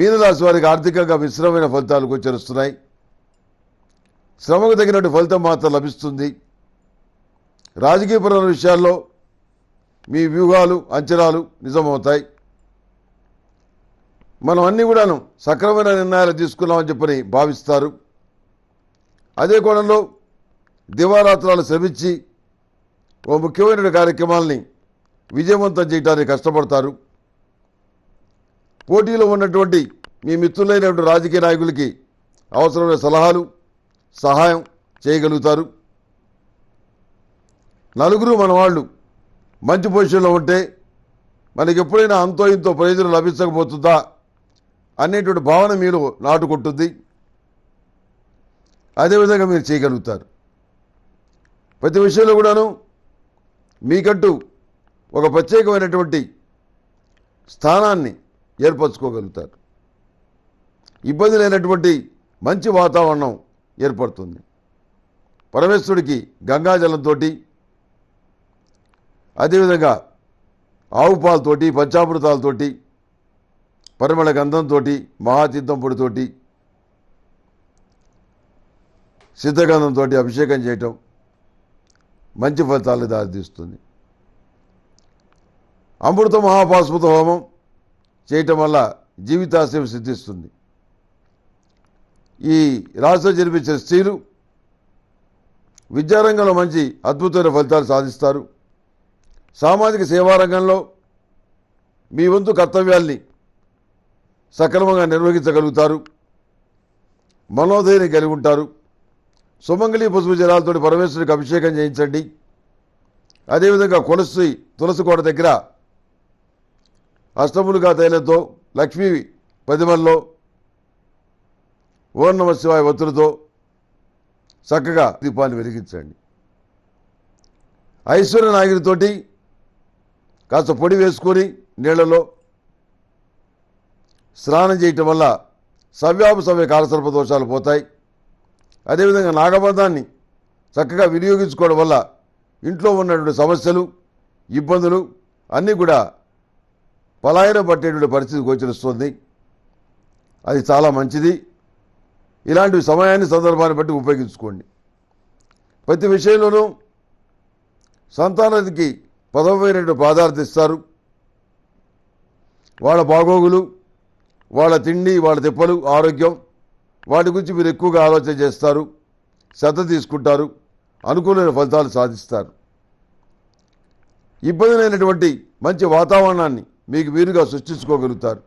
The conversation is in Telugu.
మీనరాశి వారికి ఆర్థికంగా మిశ్రమైన ఫలితాలు గోచరిస్తున్నాయి. శ్రమకు తగినట్టు ఫలితం మాత్రం లభిస్తుంది. రాజకీయపరమైన విషయాల్లో మీ వ్యూహాలు అంచనాలు నిజమవుతాయి. మనం అన్నీ కూడాను సక్రమైన నిర్ణయాలు తీసుకున్నామని చెప్పని భావిస్తారు. అదే కోణంలో దివారాత్రాలు శ్రమించి ఓ ముఖ్యమైన కార్యక్రమాల్ని విజయవంతం చేయడానికి కష్టపడతారు. పోటీలో ఉన్నటువంటి మీ మిత్రులైనటువంటి రాజకీయ నాయకులకి అవసరమైన సలహాలు సహాయం చేయగలుగుతారు. నలుగురు మన వాళ్ళు మంచి పొజిషన్లో ఉంటే మనకి ఎప్పుడైనా అంతో ఇంతో ప్రయోజనం లభించకపోతుందా అనేటువంటి భావన మీరు నాటుకుంటుంది. అదేవిధంగా మీరు చేయగలుగుతారు. ప్రతి విషయంలో కూడాను మీకంటూ ఒక ప్రత్యేకమైనటువంటి స్థానాన్ని ఏర్పరచుకోగలుగుతారు. ఇబ్బంది లేనటువంటి మంచి వాతావరణం ఏర్పడుతుంది. పరమేశ్వరుడికి గంగాజలంతో అదేవిధంగా ఆవు పాలతోటి పంచామృతాలతోటి పరిమళ గంధంతో మహాతీర్థం పొడితోటి సిద్ధగంధంతో అభిషేకం చేయటం మంచి ఫలితాలు దారితీస్తుంది. అమృత మహాపాస్మృత హోమం చేయటం వల్ల జీవితాశయం సిద్ధిస్తుంది. ఈ రాష్ట్రం జన్మించిన స్త్రీలు విద్యారంగంలో మంచి అద్భుతమైన ఫలితాలు సాధిస్తారు. సామాజిక సేవా రంగంలో మీ వంతు కర్తవ్యాల్ని సక్రమంగా నిర్వహించగలుగుతారు. మనోధైర్యం కలిగి ఉంటారు. సుమంగళి పసుపు జలాలతోటి పరమేశ్వరికి అభిషేకం చేయించండి. అదేవిధంగా కొలసి తులసి కోట దగ్గర అష్టములుగా తైలతో లక్ష్మీ పదిమల్లో ఓం నమ శివాయ ఒత్తులతో చక్కగా దీపాన్ని వెలిగించండి. ఐశ్వర్య నాగిరితోటి కాస్త పొడి వేసుకొని నీళ్ళలో స్నానం చేయటం వల్ల సవ్యాపసవ్య కాలసర్ప దోషాలు పోతాయి. అదేవిధంగా నాగబంధాన్ని చక్కగా వినియోగించుకోవడం వల్ల ఇంట్లో ఉన్నటువంటి సమస్యలు ఇబ్బందులు అన్నీ కూడా పలాయన పట్టేటువంటి పరిస్థితి గోచరిస్తుంది అది చాలా మంచిది. ఇలాంటి సమయాన్ని సందర్భాన్ని బట్టి ఉపయోగించుకోండి. ప్రతి విషయంలోనూ సంతానానికి పదవైనటువంటి ప్రాధాన్యత ఇస్తారు. వాళ్ళ బాగోగులు వాళ్ళ తిండి వాళ్ళ తిప్పలు ఆరోగ్యం వాటి గురించి మీరు ఎక్కువగా ఆలోచన చేస్తారు శ్రద్ధ తీసుకుంటారు అనుకూలమైన ఫలితాలు సాధిస్తారు. ఇబ్బందినటువంటి మంచి వాతావరణాన్ని మీకు వీలుగా సృష్టించుకోగలుగుతారు.